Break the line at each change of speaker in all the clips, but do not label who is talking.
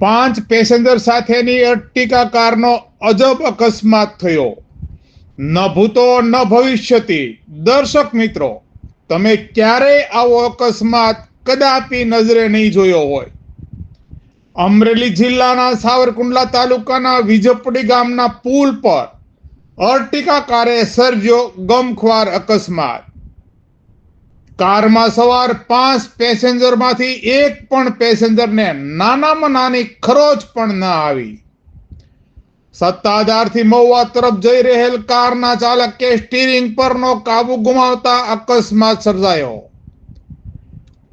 પાંચ પેસેન્જર સાથેની અર્ટિકા કારનો અજબ અકસ્માત થયો. ન ભૂતો, ન ભવિષ્યતી. દર્શક મિત્રો, તમે ક્યારેય આવો અકસ્માત કદાપી નજરે નહીં જોયો હોય. અમરેલી જિલ્લાના સાવરકુંડલા તાલુકાના વિજપડી ગામના પુલ પર અર્ટિકા કારે સર્જ્યો ગમખ્વાર અકસ્માત. કારમાં સવાર પાંચ પેસેન્જરમાંથી એક પણ પેસેન્જરને નાનામાં નાની ખરોચ પણ ન આવી. સત્તાધારથી મહુવા તરફ જઈ રહેલ કારના ચાલકે સ્ટીરિંગ પરનો કાબુ ગુમાવતા અકસ્માત સર્જાયો.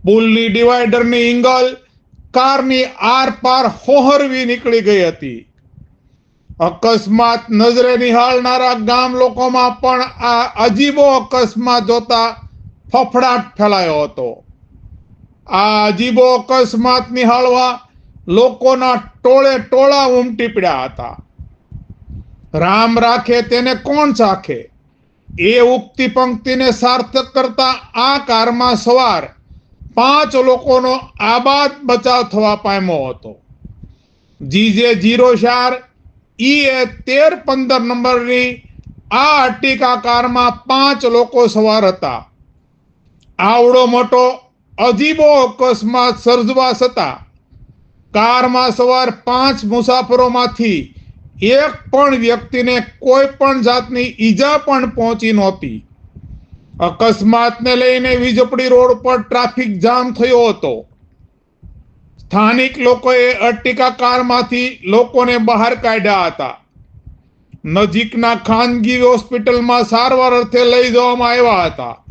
પુલની ડિવાઈડરની ઇંગલ કારની આર પાર હોહરવી નીકળી ગઈ હતી. અકસ્માત નજરે નિહાળનારા ગામ લોકોમાં પણ આ અજીબો અકસ્માત જોતા ફફડાટ ફેલાયો હતો. આ અજીબો અકસ્માત નિહાળવા લોકોના ટોળે ટોળા ઉમટી પડ્યા હતા. રામ રાખે તેને કોણ ચાખે? એ ઉક્તિ પંક્તિને સાર્થક કરતા આ કારમાં સવાર પાંચ લોકોનો આબાદ બચાવ થવા પામ્યો હતો. જીજે જીરો ચાર, ઈ તેર પંદર નંબરની આ અર્ટિકા કારમાં પાંચ લોકો સવાર હતા. આવડો મોટો અજીબો અકસ્માત સર્જવા છતાં કારમાં સવાર પાંચ મુસાફરોમાંથી એક પણ વ્યક્તિને કોઈ પણ જાતની ઈજા પણ પહોંચી નહોતી. અકસ્માતને લઈને વીજપડી રોડ પર ટ્રાફિક જામ થયો હતો. સ્થાનિક લોકોએ અર્ટિકા કારમાંથી લોકોને બહાર કાઢ્યા હતા. નજીકના ખાનગી હોસ્પિટલમાં સારવાર અર્થે લઈ જવામાં આવ્યા હતા.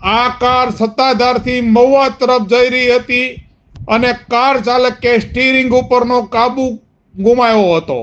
આ કાર સત્તાધારથી મહુવા તરફ જઈ રહી હતી અને કાર ચાલકે સ્ટીરિંગ ઉપરનો કાબુ ગુમાવ્યો હતો.